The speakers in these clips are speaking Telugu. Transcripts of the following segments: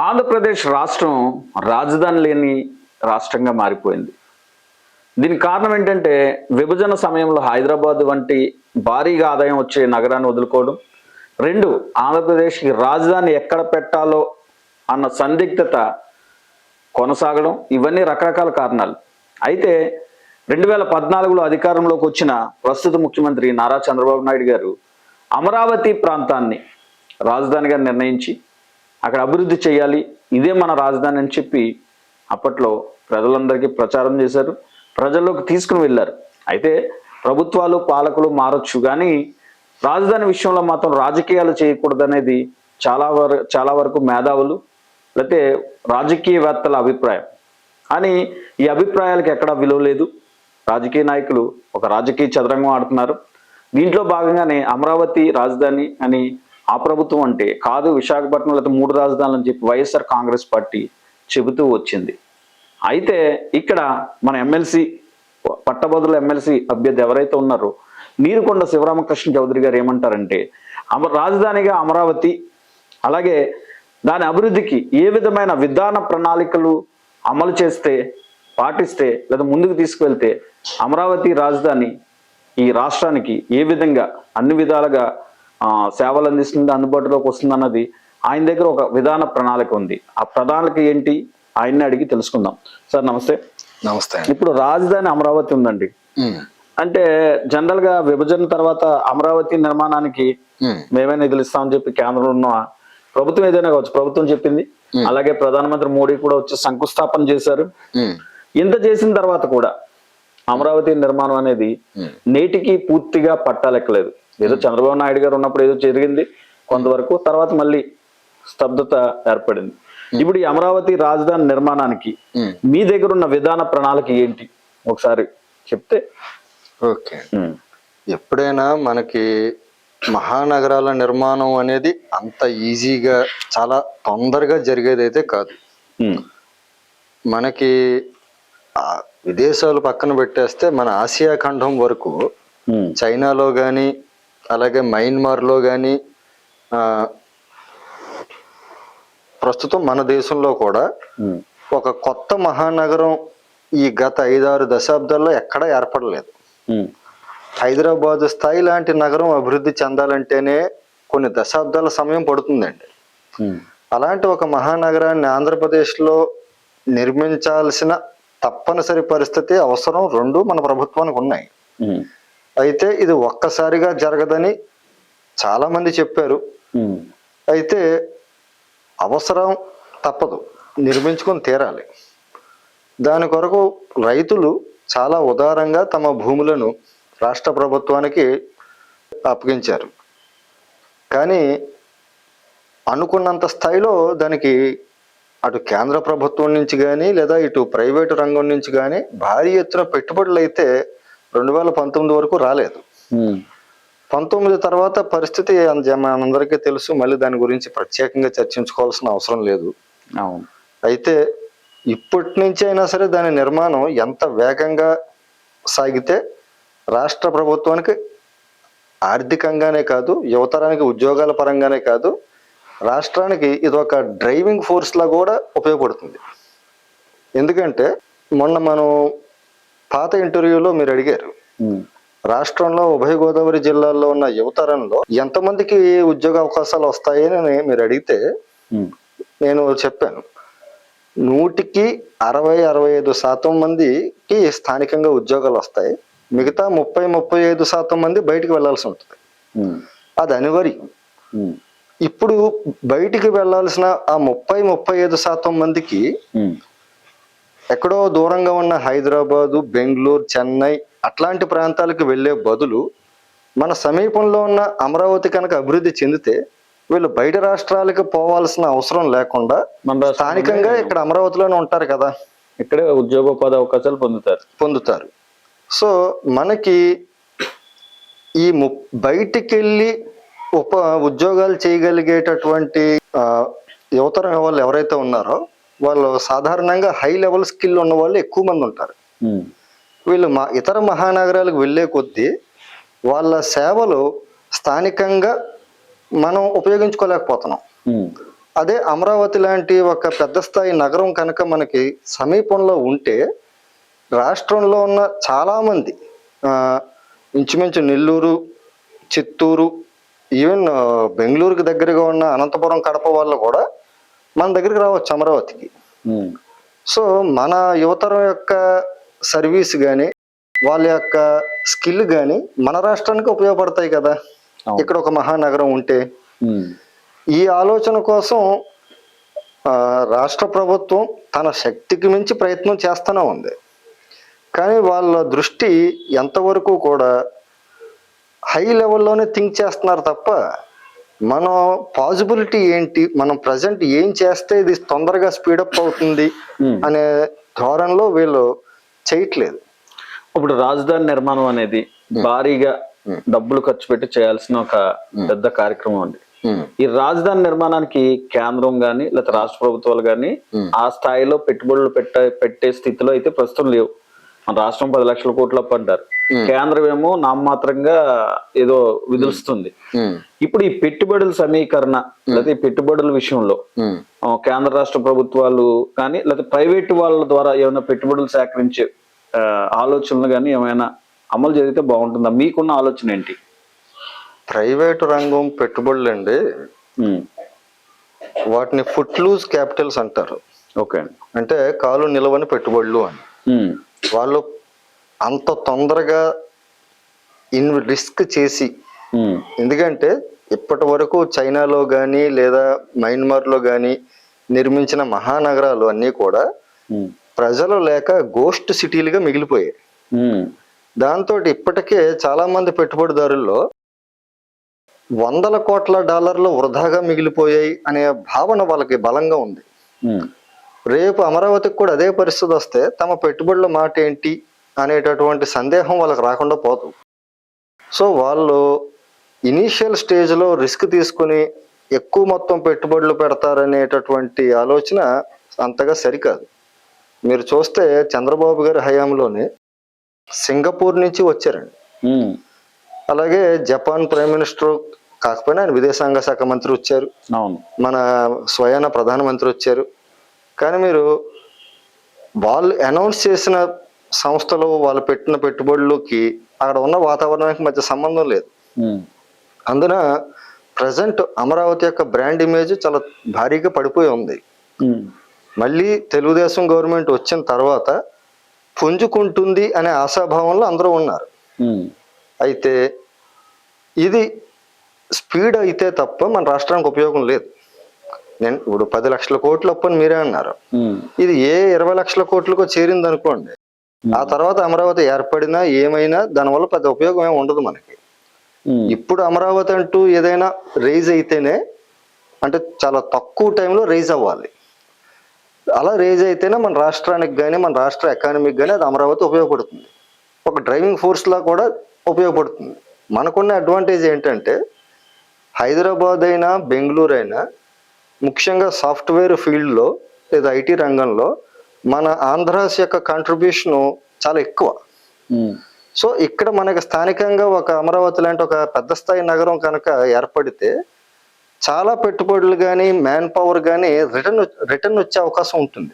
ఆంధ్రప్రదేశ్ రాష్ట్రం రాజధాని లేని రాష్ట్రంగా మారిపోయింది. దీనికి కారణం ఏంటంటే విభజన సమయంలో హైదరాబాద్ వంటి భారీగా ఆదాయం వచ్చే నగరాన్ని వదులుకోవడం. రెండు ఆంధ్రప్రదేశ్కి రాజధాని ఎక్కడ పెట్టాలో అన్న సందిగ్ధత కొనసాగడం. ఇవన్నీ రకరకాల కారణాలు. అయితే రెండు వేల పద్నాలుగులో అధికారంలోకి వచ్చిన ప్రస్తుత ముఖ్యమంత్రి నారా చంద్రబాబు నాయుడు గారు అమరావతి ప్రాంతాన్ని రాజధానిగా నిర్ణయించి అక్కడ అభివృద్ధి చేయాలి. ఇదే మన రాజధాని అని చెప్పి అప్పట్లో ప్రజలందరికీ ప్రచారం చేశారు. ప్రజల్లోకి తీసుకుని వెళ్ళారు. అయితే ప్రభుత్వాలు పాలకులు మారొచ్చు కానీ రాజధాని విషయంలో మాత్రం రాజకీయాలు చేయకూడదనేది చాలా వర చాలా వరకు మేధావులు లేకపోతే రాజకీయవేత్తల అభిప్రాయం. కానీ ఈ అభిప్రాయాలకు ఎక్కడా విలువ లేదు. రాజకీయ నాయకులు ఒక రాజకీయ చదరంగం ఆడుతున్నారు. దీంట్లో భాగంగానే అమరావతి రాజధాని అని ఆ ప్రభుత్వం అంటే కాదు విశాఖపట్నం లేదా మూడు రాజధానులు అని చెప్పి వైఎస్ఆర్ కాంగ్రెస్ పార్టీ చెబుతూ వచ్చింది. అయితే ఇక్కడ మన ఎమ్మెల్సీ పట్టభద్రుల ఎమ్మెల్సీ అభ్యర్థి ఎవరైతే ఉన్నారో నీరుకొండ శివరామకృష్ణ చౌదరి గారు ఏమంటారంటే అమ రాజధానిగా అమరావతి అలాగే దాని అభివృద్ధికి ఏ విధమైన విధాన ప్రణాళికలు అమలు చేస్తే పాటిస్తే లేదా ముందుకు తీసుకువెళ్తే అమరావతి రాజధాని ఈ రాష్ట్రానికి ఏ విధంగా అన్ని విధాలుగా సేవలు అందిస్తుంది అందుబాటులోకి వస్తుంది అన్నది ఆయన దగ్గర ఒక విధాన ప్రణాళిక ఉంది. ఆ ప్రణాళిక ఏంటి? ఆయన్ని అడిగి తెలుసుకుందాం. సార్ నమస్తే. నమస్తే ఇప్పుడు రాజధాని అమరావతి ఉందండి. అంటే జనరల్గా విభజన తర్వాత అమరావతి నిర్మాణానికి మేమే నిధులు ఇస్తామని చెప్పి కేంద్రంలో ఉన్న ప్రభుత్వం ఏదైనా కావచ్చు ప్రభుత్వం చెప్పింది. అలాగే ప్రధానమంత్రి మోడీ కూడా వచ్చి శంకుస్థాపన చేశారు. ఇంత చేసిన తర్వాత కూడా అమరావతి నిర్మాణం అనేది నేటికి పూర్తిగా పట్టాలెక్కలేదు. ఏదో చంద్రబాబు నాయుడు గారు ఉన్నప్పుడు ఏదో జరిగింది కొంతవరకు తర్వాత మళ్ళీ స్తబ్దత ఏర్పడింది. ఇప్పుడు ఈ అమరావతి రాజధాని నిర్మాణానికి. మీ దగ్గర ఉన్న విధాన ప్రణాళిక ఏంటి? ఒకసారి చెప్తే. ఓకే. ఎప్పుడైనా మనకి మహానగరాల నిర్మాణం అనేది అంత ఈజీగా చాలా తొందరగా జరిగేది అయితే కాదు మనకి విదేశాలు పక్కన పెట్టేస్తే మన ఆసియా ఖండం వరకు చైనాలో కానీ అలాగే మయన్మార్లో కానీ ప్రస్తుతం మన దేశంలో కూడా ఒక కొత్త మహానగరం ఈ గత ఐదారు దశాబ్దాల్లో ఎక్కడా ఏర్పడలేదు. హైదరాబాద్ స్థాయి లాంటి నగరం అభివృద్ధి చెందాలంటేనే కొన్ని దశాబ్దాల సమయం పడుతుందండి. అలాంటి ఒక మహానగరాన్ని ఆంధ్రప్రదేశ్లో నిర్మించాల్సిన తప్పనిసరి పరిస్థితి అవసరం రెండు మన ప్రభుత్వానికి ఉన్నాయి. అయితే ఇది ఒక్కసారిగా జరగదని చాలా మంది చెప్పారు అయితే అవసరం తప్పదు నిర్మించుకొని తీరాలి. దాని కొరకు రైతులు చాలా ఉదారంగా తమ భూములను రాష్ట్ర ప్రభుత్వానికి అప్పగించారు. కానీ అనుకున్నంత స్థాయిలో దానికి అటు కేంద్ర ప్రభుత్వం నుంచి కానీ లేదా ఇటు ప్రైవేటు రంగం నుంచి కానీ భారీ ఎత్తున పెట్టుబడులు అయితే రెండు వేల పంతొమ్మిది వరకు రాలేదు. పంతొమ్మిది తర్వాత పరిస్థితి మనందరికీ తెలుసు మళ్ళీ దాని గురించి ప్రత్యేకంగా చర్చించుకోవాల్సిన అవసరం లేదు. అవును. అయితే ఇప్పటి నుంచి అయినా సరే దాని నిర్మాణం ఎంత వేగంగా సాగితే రాష్ట్ర ప్రభుత్వానికి ఆర్థికంగానే కాదు యువతరానికి ఉద్యోగాల పరంగానే కాదు రాష్ట్రానికి ఇది ఒక డ్రైవింగ్ ఫోర్స్లా కూడా ఉపయోగపడుతుంది. ఎందుకంటే మొన్న మనం పాత ఇంటర్వ్యూలో మీరు అడిగారు. రాష్ట్రంలో ఉభయ గోదావరి జిల్లాల్లో ఉన్న యువతరంలో ఎంతమందికి ఉద్యోగ అవకాశాలు వస్తాయని మీరు అడిగితే నేను చెప్పాను. నూటికి అరవై అరవై ఐదు శాతం మందికి స్థానికంగా ఉద్యోగాలు వస్తాయి. మిగతా ముప్పై ముప్పై ఐదు శాతం మంది బయటికి వెళ్ళాల్సి ఉంటుంది. అది అనివార్యం. ఇప్పుడు బయటికి వెళ్ళాల్సిన ఆ ముప్పై ముప్పై ఐదు శాతం మందికి ఎక్కడో దూరంగా ఉన్న హైదరాబాదు బెంగళూరు చెన్నై అట్లాంటి ప్రాంతాలకు వెళ్ళే బదులు మన సమీపంలో ఉన్న అమరావతి కనుక అభివృద్ధి చెందితే వీళ్ళు బయట రాష్ట్రాలకు పోవాల్సిన అవసరం లేకుండా స్థానికంగా ఇక్కడ అమరావతిలోనే ఉంటారు కదా. ఇక్కడే ఉద్యోగోపాధి అవకాశాలు పొందుతారు. పొందుతారు. సో మనకి ఈ ము బయటికి వెళ్ళి ఉప ఉద్యోగాలు చేయగలిగేటటువంటి యువతరం వాళ్ళు ఎవరైతే ఉన్నారో వాళ్ళు సాధారణంగా హై లెవెల్ స్కిల్ ఉన్న వాళ్ళు ఎక్కువ మంది ఉంటారు. ఉమ్, వీళ్ళు మా ఇతర మహానగరాలకు వెళ్ళే కొద్దీ వాళ్ళ సేవలు స్థానికంగా మనం ఉపయోగించుకోలేకపోతున్నాం. ఉమ్, అదే అమరావతి లాంటి ఒక పెద్ద స్థాయి నగరం కనుక మనకి సమీపంలో ఉంటే రాష్ట్రంలో ఉన్న చాలామంది ఇంచుమించు నెల్లూరు చిత్తూరు ఈవెన్ బెంగళూరుకి దగ్గరగా ఉన్న అనంతపురం కడప వాళ్ళు కూడా మన దగ్గరికి రావచ్చు అమరావతికి. సో మన యువతరం యొక్క సర్వీస్ కానీ వాళ్ళ యొక్క స్కిల్ కానీ మన రాష్ట్రానికి ఉపయోగపడతాయి కదా. ఇక్కడ ఒక మహానగరం ఉంటే. ఈ ఆలోచన కోసం రాష్ట్ర ప్రభుత్వం తన శక్తికి మించి ప్రయత్నం చేస్తూనే ఉంది. కానీ వాళ్ళ దృష్టి ఎంతవరకు కూడా హై లెవెల్లోనే థింక్ చేస్తున్నారు తప్ప మనం పాసిబిలిటీ ఏంటి? మనం ప్రజెంట్ ఏం చేస్తే ఇది తొందరగా స్పీడప్ అవుతుంది ఉమ్. అనే ధోరణిలో వీళ్ళు చేయట్లేదు. ఇప్పుడు రాజధాని నిర్మాణం అనేది భారీగా డబ్బులు ఖర్చు పెట్టి చేయాల్సిన ఒక పెద్ద కార్యక్రమం ఉంది ఈ రాజధాని నిర్మాణానికి కేంద్రం గాని లేకపోతే రాష్ట్ర ప్రభుత్వాలు గాని ఆ స్థాయిలో పెట్టుబడులు పెట్టే పెట్టే స్థితిలో అయితే ప్రస్తుతం లేవు. మన రాష్ట్రం పది లక్షల కోట్లు అంటారు. కేంద్రం ఏమో నామమాత్రంగా ఏదో విధులుస్తుంది ఇప్పుడు ఈ పెట్టుబడుల సమీకరణ లేకపోతే ఈ పెట్టుబడుల విషయంలో కేంద్ర రాష్ట్ర ప్రభుత్వాలు కానీ లేకపోతే ప్రైవేట్ వాళ్ళ ద్వారా ఏమైనా పెట్టుబడులు సేకరించే ఆలోచనలు కానీ ఏమైనా అమలు జరిగితే బాగుంటుందా? మీకున్న ఆలోచన ఏంటి? ప్రైవేటు రంగం పెట్టుబడులు అండి వాటిని ఫుట్ లూజ్ క్యాపిటల్స్ అంటారు. ఓకే. అండి అంటే కాలు నిలవని పెట్టుబడులు అని. వాళ్ళు అంత తొందరగా ఇన్ రిస్క్ చేసి ఎందుకంటే ఇప్పటి వరకు చైనాలో కానీ లేదా మయన్మార్లో కానీ నిర్మించిన మహానగరాలు అన్నీ కూడా ప్రజలు లేక గోస్ట్ సిటీలుగా మిగిలిపోయాయి. దాంతో ఇప్పటికే చాలా మంది పెట్టుబడిదారుల్లో వందల కోట్ల డాలర్లు వృధాగా మిగిలిపోయాయి అనే భావన వాళ్ళకి బలంగా ఉంది. రేపు అమరావతికి కూడా అదే పరిస్థితి వస్తే తమ పెట్టుబడుల మాట ఏంటి అనేటటువంటి సందేహం వాళ్ళకి రాకుండా పోదు. సో వాళ్ళు ఇనీషియల్ స్టేజ్లో రిస్క్ తీసుకుని ఎక్కువ మొత్తం పెట్టుబడులు పెడతారనేటటువంటి ఆలోచన అంతగా సరికాదు. మీరు చూస్తే చంద్రబాబు గారి హయాంలోనే సింగపూర్ నుంచి వచ్చారండి. అలాగే జపాన్ ప్రైమ్ మినిస్టర్ కాకపోయినా ఆయన విదేశాంగ శాఖ మంత్రి వచ్చారు. మన స్వయాన ప్రధానమంత్రి వచ్చారు. కానీ మీరు వాళ్ళు అనౌన్స్ చేసిన సంస్థలు వాళ్ళు పెట్టిన పెట్టుబడులకి అక్కడ ఉన్న వాతావరణానికి మధ్య సంబంధం లేదు. ఉమ్, అందున ప్రజెంట్ అమరావతి యొక్క బ్రాండ్ ఇమేజ్ చాలా భారీగా పడిపోయి ఉంది. ఉమ్, మళ్ళీ తెలుగుదేశం గవర్నమెంట్ వచ్చిన తర్వాత పుంజుకుంటుంది అనే ఆశాభావంలో అందరూ ఉన్నారు. ఉమ్, అయితే ఇది స్పీడ్ అయితే తప్ప మన రాష్ట్రానికి ఉపయోగం లేదు. నేను ఇప్పుడు పది లక్షల కోట్లు అప్పని మీరే అన్నారు. ఇది ఏ ఇరవై లక్షల కోట్లకో చేరింది అనుకోండి. ఆ తర్వాత అమరావతి ఏర్పడినా ఏమైనా దానివల్ల పెద్ద ఉపయోగం ఏమి ఉండదు మనకి. ఇప్పుడు అమరావతి అంటూ ఏదైనా రైజ్ అయితేనే అంటే చాలా తక్కువ టైంలో రైజ్ అవ్వాలి. అలా రైజ్ అయితేనే మన రాష్ట్రానికి కానీ మన రాష్ట్ర ఎకానమీకి కానీ అది అమరావతి ఉపయోగపడుతుంది. ఒక డ్రైవింగ్ ఫోర్స్లా కూడా ఉపయోగపడుతుంది. మనకున్న అడ్వాంటేజ్ ఏంటంటే హైదరాబాద్ అయినా బెంగళూరు అయినా ముఖ్యంగా సాఫ్ట్వేర్ ఫీల్డ్లో లేదా ఐటీ రంగంలో మన ఆంధ్రాస్ యొక్క కాంట్రిబ్యూషను చాలా ఎక్కువ. సో ఇక్కడ మనకి స్థానికంగా ఒక అమరావతి లాంటి ఒక పెద్ద స్థాయి నగరం కనుక ఏర్పడితే చాలా పెట్టుబడులు కానీ మ్యాన్ పవర్ కానీ రిటర్న్ రిటర్న్ వచ్చే అవకాశం ఉంటుంది.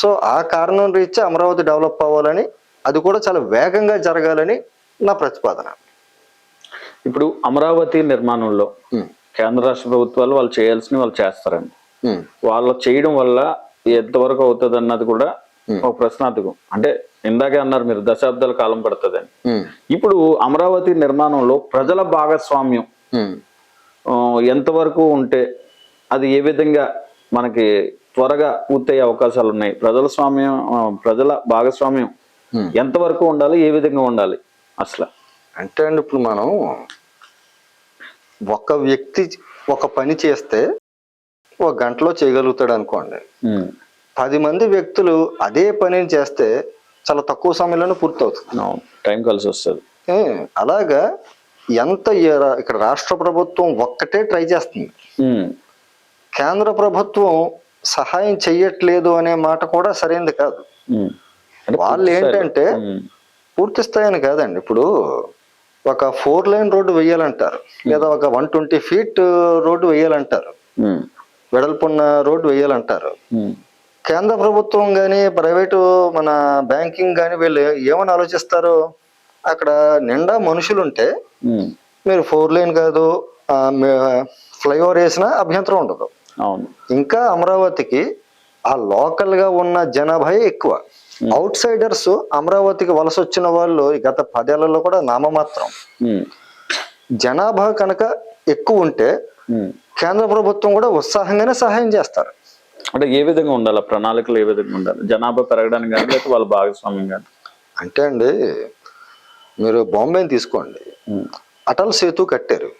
సో ఆ కారణం రీత్యా అమరావతి డెవలప్ అవ్వాలని అది కూడా చాలా వేగంగా జరగాలని నా ప్రతిపాదన. ఇప్పుడు అమరావతి నిర్మాణంలో కేంద్ర రాష్ట్ర ప్రభుత్వాలు వాళ్ళు చేయాల్సినవి వాళ్ళు చేస్తారండి. వాళ్ళు చేయడం వల్ల ఎంతవరకు అవుతుంది అన్నది కూడా ఒక ప్రశ్నార్థకం. అంటే ఇందాకే అన్నారు మీరు దశాబ్దాల కాలం పడుతుందని. ఇప్పుడు అమరావతి నిర్మాణంలో ప్రజల భాగస్వామ్యం ఎంతవరకు ఉంటే అది ఏ విధంగా మనకి త్వరగా పూర్తయ్యే అవకాశాలు ఉన్నాయి? ప్రజల స్వామ్యం ప్రజల భాగస్వామ్యం. ఎంతవరకు ఉండాలి? ఏ విధంగా ఉండాలి? అసలు అంటే అండి ఇప్పుడు మనం ఒక వ్యక్తి ఒక పని చేస్తే ఒక గంటలో చేయగలుగుతాడు అనుకోండి. పది మంది వ్యక్తులు అదే పనిని చేస్తే చాలా తక్కువ సమయంలోనే పూర్తవుతుంది. టైం కలిసి వస్తుంది. అలాగా ఎంత ఇక్కడ రాష్ట్ర ప్రభుత్వం ఒక్కటే ట్రై చేస్తుంది. కేంద్ర ప్రభుత్వం సహాయం చెయ్యట్లేదు అనే మాట కూడా సరైనది కాదు. వాళ్ళు ఏంటంటే పూర్తి స్థాయిని కాదండి. ఇప్పుడు ఒక ఫోర్ లైన్ రోడ్డు వేయాలంటారు. లేదా ఒక వన్ ట్వంటీ ఫీట్ రోడ్డు వేయాలంటారు. వెడల్పున్న రోడ్డు వేయాలంటారు. కేంద్ర ప్రభుత్వం కానీ ప్రైవేటు మన బ్యాంకింగ్ కానీ వీళ్ళు ఏమని ఆలోచిస్తారు? అక్కడ నిండా మనుషులు ఉంటే మీరు ఫోర్ లైన్ కాదు ఫ్లైఓవర్ వేసినా అభ్యంతరం ఉండదు. అవును. ఇంకా అమరావతికి ఆ లోకల్గా ఉన్న జనాభా ఎక్కువ. అవుట్ సైడర్స్ అమరావతికి వలస వచ్చిన వాళ్ళు గత పదేళ్ళలో కూడా నామమాత్రం. ఉమ్, జనాభా కనుక ఎక్కువ ఉంటే ఉమ్. కేంద్ర ప్రభుత్వం కూడా ఉత్సాహంగానే సహాయం చేస్తారు. అంటే ఏ విధంగా ఉండాలి? ప్రణాళికలు ఏ విధంగా ఉండాలి? జనాభా పెరగడానికి కానీ లేకపోతే వాళ్ళ భాగస్వామ్యం కానీ? అంటే అండి మీరు బాంబేని తీసుకోండి. అటల్ సేతు కట్టారు.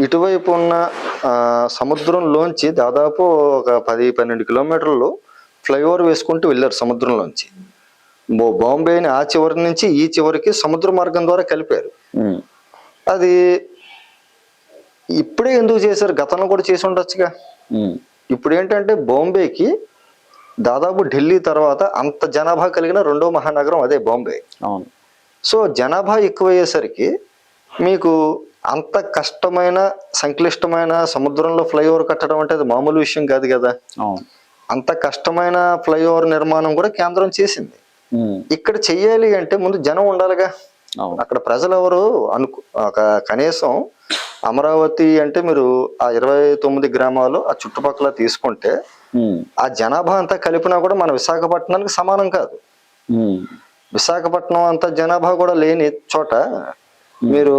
ఇటువైపు ఉన్న సముద్రంలోంచి దాదాపు ఒక పది పన్నెండు కిలోమీటర్లు ఫ్లైఓవర్ వేసుకుంటూ వెళ్ళారు సముద్రంలోంచి. బాంబేని ఆ చివరి నుంచి ఈ చివరికి సముద్ర మార్గం ద్వారా కలిపారు. అది ఇప్పుడే ఎందుకు చేశారు? గతంలో కూడా చేసి ఉండొచ్చుగా. ఇప్పుడు ఏంటంటే బాంబేకి దాదాపు ఢిల్లీ తర్వాత అంత జనాభా కలిగిన రెండో మహానగరం అదే బాంబే. అవును. సో జనాభా ఎక్కువయ్యేసరికి మీకు అంత కష్టమైన సంక్లిష్టమైన సముద్రంలో ఫ్లైఓవర్ కట్టడం అంటే అది మామూలు విషయం కాదు కదా. అవును. అంత కష్టమైన ఫ్లైఓవర్ నిర్మాణం కూడా కేంద్రం చేసింది. ఇక్కడ చెయ్యాలి అంటే ముందు జనం ఉండాలిగా. అక్కడ ప్రజలు ఎవరు అనుకు ఒక కనీసం అమరావతి అంటే మీరు ఆ ఇరవై తొమ్మిది గ్రామాలు ఆ చుట్టుపక్కల తీసుకుంటే ఆ జనాభా అంతా కలిపినా కూడా మన విశాఖపట్నానికి సమానం కాదు. విశాఖపట్నం అంత జనాభా కూడా లేని చోట మీరు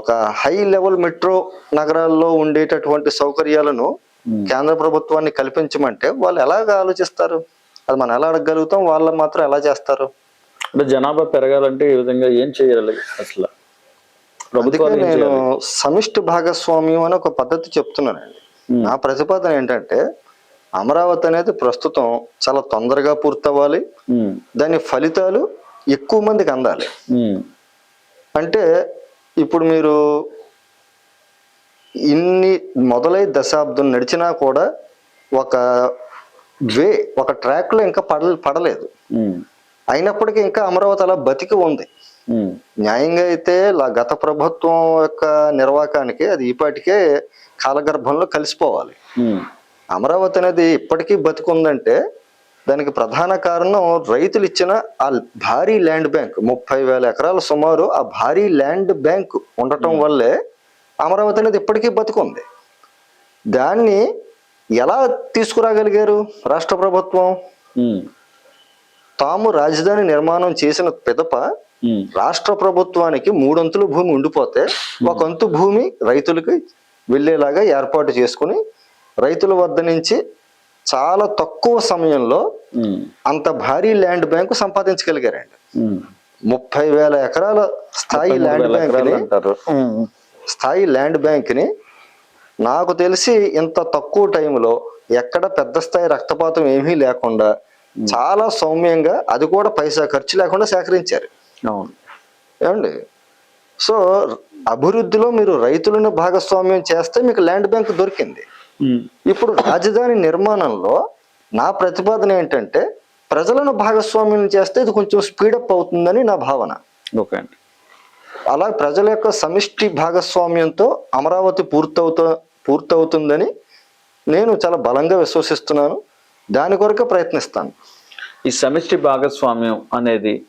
ఒక హై లెవెల్ మెట్రో నగరాల్లో ఉండేటటువంటి సౌకర్యాలను. కేంద్ర ప్రభుత్వాన్ని కల్పించమంటే వాళ్ళు ఎలాగ ఆలోచిస్తారు? అది మనం ఎలా అడగగలుగుతాం? వాళ్ళు మాత్రం ఎలా చేస్తారు? అంటే జనాభా పెరగాలంటే ఈ విధంగా ఏం చేయాలి అసలు? నేను సమిష్టి భాగస్వామ్యం అని ఒక పద్ధతి చెప్తున్నానండి. Hmm. నా ప్రతిపాదన ఏంటంటే అమరావతి అనేది ప్రస్తుతం చాలా తొందరగా పూర్తవ్వాలి. ఉమ్, దాని ఫలితాలు ఎక్కువ మందికి అందాలి. అంటే ఇప్పుడు మీరు ఇన్ని మొదలై దశాబ్దం నడిచినా కూడా ఒక వే ఒక track లో ఇంకా పడ పడలేదు. అయినప్పటికీ ఇంకా అమరావతి అలా బతికి ఉంది. న్యాయంగా అయితే గత ప్రభుత్వం యొక్క నిర్వాకానికి అది ఈపాటికే కాలగర్భంలో కలిసిపోవాలి. అమరావతి అనేది ఇప్పటికీ బతికుందంటే దానికి ప్రధాన కారణం రైతులు ఇచ్చిన ఆ భారీ ల్యాండ్ బ్యాంక్ ముప్పై వేల ఎకరాల సుమారు ఆ భారీ ల్యాండ్ బ్యాంక్ ఉండటం వల్లే అమరావతి అనేది ఇప్పటికీ బతుకుంది. దాన్ని ఎలా తీసుకురాగలిగారు రాష్ట్ర ప్రభుత్వం? తాము రాజధాని నిర్మాణం చేసిన పిదప రాష్ట్ర ప్రభుత్వానికి మూడొంతుల భూమి ఉండిపోతే ఒక వంతు భూమి రైతులకి వెళ్ళేలాగా ఏర్పాటు చేసుకుని రైతుల వద్ద నుంచి చాలా తక్కువ సమయంలో అంత భారీ ల్యాండ్ బ్యాంకు సంపాదించగలిగారండి. ముప్పై వేల ఎకరాల స్థాయి ల్యాండ్ అంటారు. ఉమ్, స్థాయి ల్యాండ్ బ్యాంక్ని నాకు తెలిసి ఇంత తక్కువ టైంలో ఎక్కడ పెద్ద స్థాయి రక్తపాతం ఏమీ లేకుండా చాలా సౌమ్యంగా అది కూడా పైసా ఖర్చు లేకుండా సేకరించారు. అవును. ఏమండి? సో అభివృద్ధిలో మీరు రైతులను భాగస్వామ్యం చేస్తే మీకు ల్యాండ్ బ్యాంక్ దొరికింది. ఇప్పుడు రాజధాని నిర్మాణంలో నా ప్రతిపాదన ఏంటంటే ప్రజలను భాగస్వామ్యం చేస్తే ఇది కొంచెం స్పీడప్ అవుతుందని నా భావన. ఓకే అండి. అలా ప్రజల యొక్క సమిష్టి భాగస్వామ్యంతో అమరావతి పూర్తవుతా పూర్తవుతుందని నేను చాలా బలంగా విశ్వసిస్తున్నాను. దాని కొరకే ప్రయత్నిస్తాను. ఈ సమిష్టి భాగస్వామ్యం అనేది.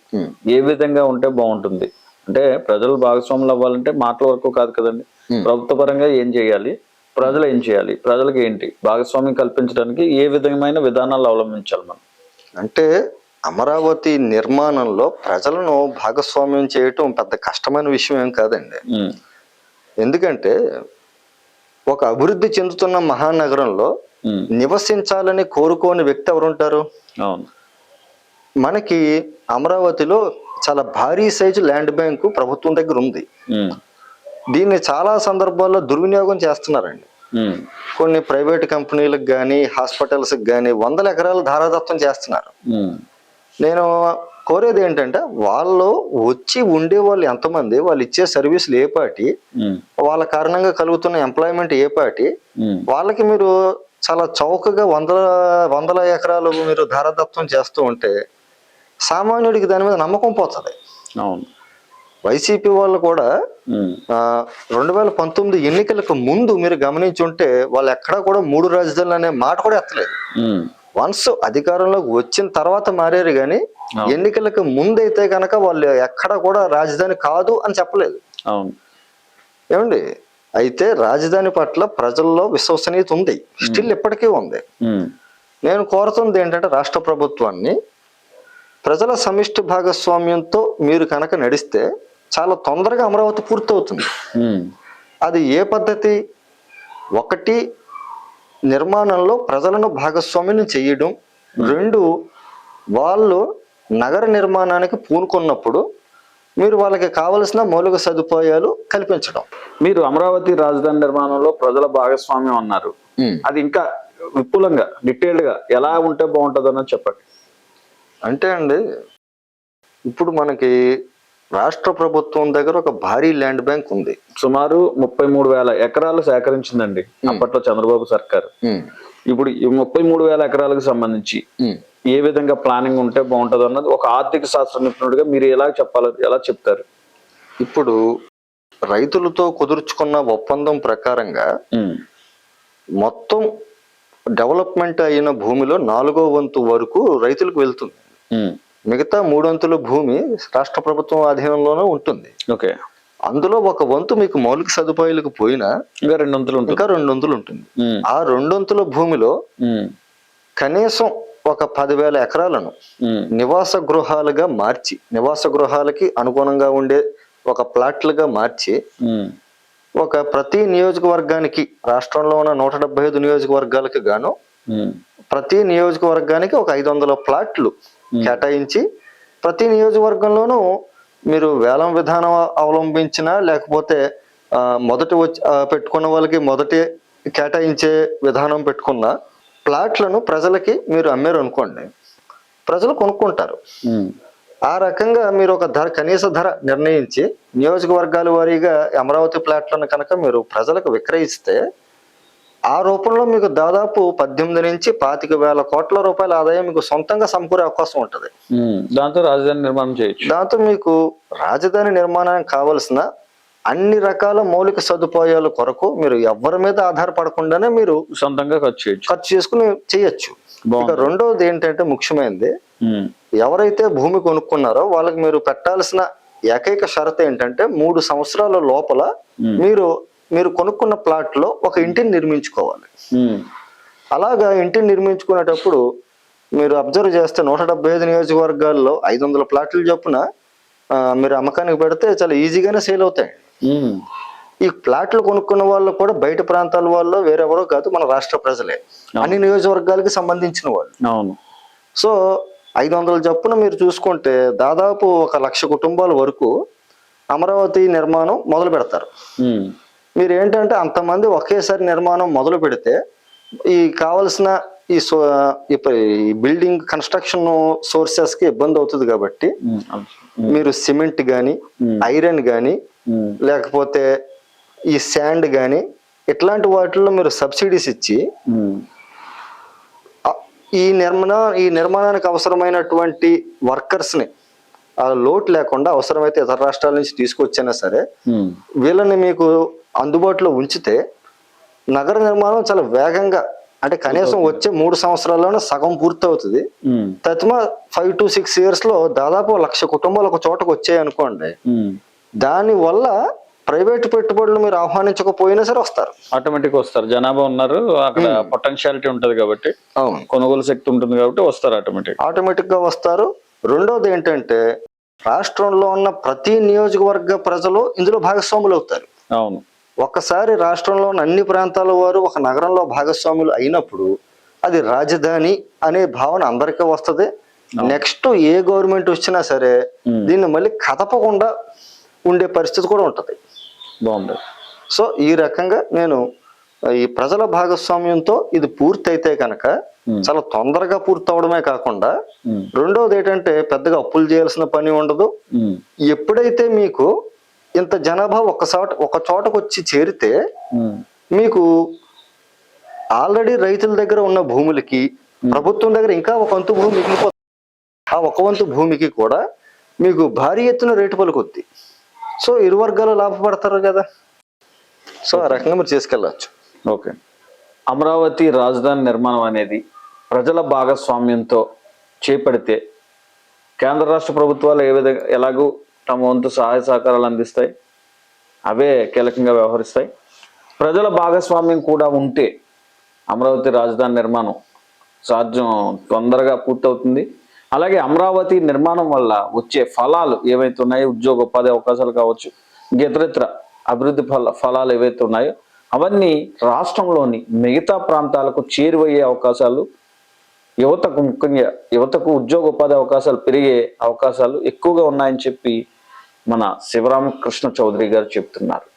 ఏ విధంగా ఉంటే బాగుంటుంది? అంటే ప్రజలు భాగస్వాములు అవ్వాలంటే మాటల వరకు కాదు కదండి. ప్రభుత్వ పరంగా ఏం చేయాలి? ప్రజలు ఏం చేయాలి? ప్రజలకు ఏంటి? భాగస్వామ్యం కల్పించడానికి ఏ విధమైన విధానాలు అవలంబించాలి మనం? అంటే అమరావతి నిర్మాణంలో ప్రజలను భాగస్వామ్యం చేయటం పెద్ద కష్టమైన విషయం ఏం కాదండి. ఎందుకంటే ఒక అభివృద్ధి చెందుతున్న మహానగరంలో నివసించాలని కోరుకోని వ్యక్తి ఎవరుంటారు? మనకి అమరావతిలో చాలా భారీ సైజు ల్యాండ్ బ్యాంకు ప్రభుత్వం దగ్గర ఉంది. దీన్ని చాలా సందర్భాల్లో దుర్వినియోగం చేస్తున్నారండి. కొన్ని ప్రైవేట్ కంపెనీలకు కానీ హాస్పిటల్స్కి కానీ వందల ఎకరాలు ధారాదత్తం చేస్తున్నారు. నేను కోరేది ఏంటంటే వాళ్ళు వచ్చి ఉండే వాళ్ళు ఎంతమంది వాళ్ళు ఇచ్చే సర్వీసులు ఏ పాటి వాళ్ళ కారణంగా కలుగుతున్న ఎంప్లాయ్మెంట్ ఏ పాటి వాళ్ళకి మీరు చాలా చౌకగా వందల వందల ఎకరాలు మీరు ధారాదత్తం చేస్తూ ఉంటే సామాన్యుడికి దాని మీద నమ్మకం పోతుంది. అవును. వైసీపీ వాళ్ళు కూడా రెండు వేల పంతొమ్మిది ఎన్నికలకు ముందు మీరు గమనించుంటే వాళ్ళు ఎక్కడా కూడా మూడు రాజధానులు అనే మాట కూడా ఎత్తలేదు. వన్స్ అధికారంలోకి వచ్చిన తర్వాత మారారు కానీ. ఎన్నికలకు ముందైతే కనుక వాళ్ళు ఎక్కడ కూడా రాజధాని కాదు అని చెప్పలేదు. ఏమండి? అయితే రాజధాని పట్ల ప్రజల్లో విశ్వసనీయత ఉంది. స్టిల్ ఇప్పటికీ ఉంది. నేను కోరుతుంది ఏంటంటే రాష్ట్ర ప్రభుత్వాన్ని ప్రజల సమిష్టి భాగస్వామ్యంతో మీరు కనుక నడిస్తే చాలా తొందరగా అమరావతి పూర్తవుతుంది. అది ఏ పద్ధతి? ఒకటి నిర్మాణంలో ప్రజలను భాగస్వామ్యం చేయడం. రెండు వాళ్ళు నగర నిర్మాణానికి పూనుకున్నప్పుడు మీరు వాళ్ళకి కావలసిన మౌలిక సదుపాయాలు కల్పించడం. మీరు అమరావతి రాజధాని నిర్మాణంలో ప్రజల భాగస్వామ్యం అన్నారు. అది ఇంకా విపులంగా డీటెయిల్డ్గా ఎలా ఉంటే బాగుంటుంది అన్నది చెప్పండి. అంటే అండి ఇప్పుడు మనకి రాష్ట్ర ప్రభుత్వం దగ్గర ఒక భారీ ల్యాండ్ బ్యాంక్ ఉంది. సుమారు ముప్పై మూడు వేల ఎకరాలు సేకరించిందండి అప్పట్లో చంద్రబాబు సర్కార్. ఇప్పుడు ఈ ముప్పై మూడు వేల ఎకరాలకు సంబంధించి ఏ విధంగా ప్లానింగ్ ఉంటే బాగుంటుంది అన్నది ఒక ఆర్థిక శాస్త్ర నిపుణుడిగా మీరు ఎలా చెప్పాలి ఎలా చెప్తారు? ఇప్పుడు రైతులతో కుదుర్చుకున్న ఒప్పందం ప్రకారంగా మొత్తం డెవలప్మెంట్ అయిన భూమిలో నాలుగో వంతు వరకు రైతులకు వెళ్తుంది. మిగతా మూడొంతుల భూమి రాష్ట్ర ప్రభుత్వం ఆధీనంలోనే ఉంటుంది. ఓకే. అందులో ఒక వంతు మీకు మౌలిక సదుపాయాలకు పోయినా ఇంకా రెండు వంతులు ఉంటుంది. ఇంకా రెండు వంతులు ఉంటుంది ఆ రెండొంతుల భూమిలో కనీసం ఒక పదివేల ఎకరాలను నివాస గృహాలుగా మార్చి నివాస గృహాలకి అనుగుణంగా ఉండే ఒక ప్లాట్లుగా మార్చి ఒక ప్రతి నియోజకవర్గానికి రాష్ట్రంలో ఉన్న నూట డెబ్బై ఐదు నియోజకవర్గాలకు గాను ప్రతి నియోజకవర్గానికి ఒక ఐదు వందల ప్లాట్లు కేటాయించి ప్రతి నియోజకవర్గంలోనూ మీరు వేలం విధానం అవలంబించినా లేకపోతే మొదటి వచ్చి పెట్టుకున్న వాళ్ళకి మొదటి కేటాయించే విధానం పెట్టుకున్న ప్లాట్లను ప్రజలకి మీరు అమ్మారు అనుకోండి. ప్రజలు కొనుక్కుంటారు. ఆ రకంగా మీరు ఒక ధర కనీస ధర నిర్ణయించి నియోజకవర్గాల వారీగా అమరావతి ప్లాట్లను కనుక మీరు ప్రజలకు విక్రయిస్తే ఆ రూపంలో మీకు దాదాపు పద్దెనిమిది నుంచి పాతిక వేల కోట్ల రూపాయల ఆదాయం మీకు సొంతంగా సమకూరే అవకాశం ఉంటుంది. దాంతో రాజధాని నిర్మాణం చేయొచ్చు. దాంతో మీకు రాజధాని నిర్మాణానికి కావలసిన అన్ని రకాల మౌలిక సదుపాయాల కొరకు మీరు ఎవరి మీద ఆధారపడకుండానే మీరు సొంతంగా ఖర్చు చేయొచ్చు. ఖర్చు చేసుకుని చేయొచ్చు. రెండోది ఏంటంటే ముఖ్యమైనది ఎవరైతే భూమి కొనుక్కున్నారో వాళ్ళకి మీరు పెట్టాల్సిన ఏకైక షరత్ ఏంటంటే మూడు సంవత్సరాల లోపల మీరు మీరు కొనుక్కున్న ప్లాట్లో ఒక ఇంటిని నిర్మించుకోవాలి. అలాగా ఇంటిని నిర్మించుకునేటప్పుడు మీరు అబ్జర్వ్ చేస్తే నూట డెబ్బై ఐదు నియోజకవర్గాల్లో ఐదు వందల ప్లాట్లు చొప్పున మీరు అమ్మకానికి పెడితే చాలా ఈజీగానే సేల్ అవుతాయి. ఈ ప్లాట్లు కొనుక్కున్న వాళ్ళు కూడా బయట ప్రాంతాల వాళ్ళు వేరెవరో కాదు మన రాష్ట్ర ప్రజలే. అన్ని నియోజకవర్గాలకి సంబంధించిన వాళ్ళు. అవును. సో ఐదు వందల చొప్పున మీరు చూసుకుంటే దాదాపు ఒక లక్ష కుటుంబాల వరకు అమరావతి నిర్మాణం మొదలు పెడతారు. మీరు ఏంటంటే అంతమంది ఒకేసారి నిర్మాణం మొదలు పెడితే ఈ కావలసిన ఈ సో ఈ బిల్డింగ్ కన్స్ట్రక్షన్ సోర్సెస్కి ఇబ్బంది అవుతుంది కాబట్టి మీరు సిమెంట్ కానీ ఉమ్, ఐరన్ కానీ ఉమ్, లేకపోతే ఈ శాండ్ కానీ ఇట్లాంటి వాటిల్లో మీరు సబ్సిడీస్ ఇచ్చి ఈ నిర్మాణ ఈ నిర్మాణానికి అవసరమైనటువంటి వర్కర్స్ని ఆ లోటు లేకుండా అవసరమైతే ఇతర రాష్ట్రాల నుంచి తీసుకొచ్చైనా సరే వీళ్ళని మీకు అందుబాటులో ఉంచితే నగర నిర్మాణం చాలా వేగంగా అంటే కనీసం వచ్చే మూడు సంవత్సరాల్లోనే సగం పూర్తవుతుంది. తత్మ ఫైవ్ టు సిక్స్ ఇయర్స్లో దాదాపు లక్ష కుటుంబాలు ఒక చోటకు వచ్చాయి అనుకోండి. దాని వల్ల ప్రైవేట్ పెట్టుబడులు మీరు ఆహ్వానించకపోయినా సరే వస్తారు. ఆటోమేటిక్ వస్తారు. జనాభా ఉన్నారు అక్కడ పొటెన్షియాలిటీ ఉంటది కాబట్టి అవును. కొనుగోలు శక్తి ఉంటుంది కాబట్టి వస్తారు ఆటోమేటిక్ ఆటోమేటిక్గా వస్తారు. రెండోది ఏంటంటే రాష్ట్రంలో ఉన్న ప్రతి నియోజకవర్గ ప్రజలు ఇందులో భాగస్వాములు అవుతారు. అవును. ఒక్కసారి రాష్ట్రంలో ఉన్న అన్ని ప్రాంతాల వారు ఒక నగరంలో భాగస్వాములు అయినప్పుడు అది రాజధాని అనే భావన అందరికీ వస్తది. నెక్స్ట్ ఏ గవర్నమెంట్ వచ్చినా సరే. దీన్ని మళ్ళీ కదపకుండా ఉండే పరిస్థితి కూడా ఉంటది. బాగుంది. సో ఈ రకంగా నేను ఈ ప్రజల భాగస్వామ్యంతో ఇది పూర్తయితే కనుక Hmm. చాలా తొందరగా పూర్తవడమే కాకుండా రెండోది ఏంటంటే పెద్దగా అప్పులు చేయాల్సిన పని ఉండదు. ఎప్పుడైతే మీకు ఇంత జనాభా ఒక చోట ఒక చోటకు వచ్చి చేరితే మీకు ఆల్రెడీ రైతుల దగ్గర ఉన్న భూములకి ప్రభుత్వం దగ్గర ఇంకా ఒక వంతు భూమి మిగిలిపోతుంది ఆ ఒక వంతు భూమికి కూడా మీకు భారీ ఎత్తున రేటు పలుకుద్ది. సో ఇరు వర్గాలు లాభపడతారు కదా. సో ఆ రకంగా మీరు చేసుకెళ్ళచ్చు. ఓకే. అమరావతి రాజధాని నిర్మాణం అనేది ప్రజల భాగస్వామ్యంతో చేపడితే కేంద్ర రాష్ట్ర ప్రభుత్వాలు ఏ విధంగా ఎలాగూ తమ వంతు సహాయ సహకారాలు అందిస్తాయి. అవే కీలకంగా వ్యవహరిస్తాయి. ప్రజల భాగస్వామ్యం కూడా ఉంటే అమరావతి రాజధాని నిర్మాణం సాధ్యం తొందరగా పూర్తవుతుంది. అలాగే అమరావతి నిర్మాణం వల్ల వచ్చే ఫలాలు ఏవైతే ఉన్నాయో ఉద్యోగ ఉపాధి అవకాశాలు కావచ్చు ఇంకా ఇతరితర అభివృద్ధి ఫల ఫలాలు ఏవైతే ఉన్నాయో అవన్నీ రాష్ట్రంలోని మిగతా ప్రాంతాలకు చేరువయ్యే అవకాశాలు యువతకు ముఖ్యంగా యువతకు ఉద్యోగ ఉపాధి అవకాశాలు పెరిగే అవకాశాలు ఎక్కువగా ఉన్నాయని చెప్పి మన శివరామకృష్ణ చౌదరి గారు చెప్తున్నారు.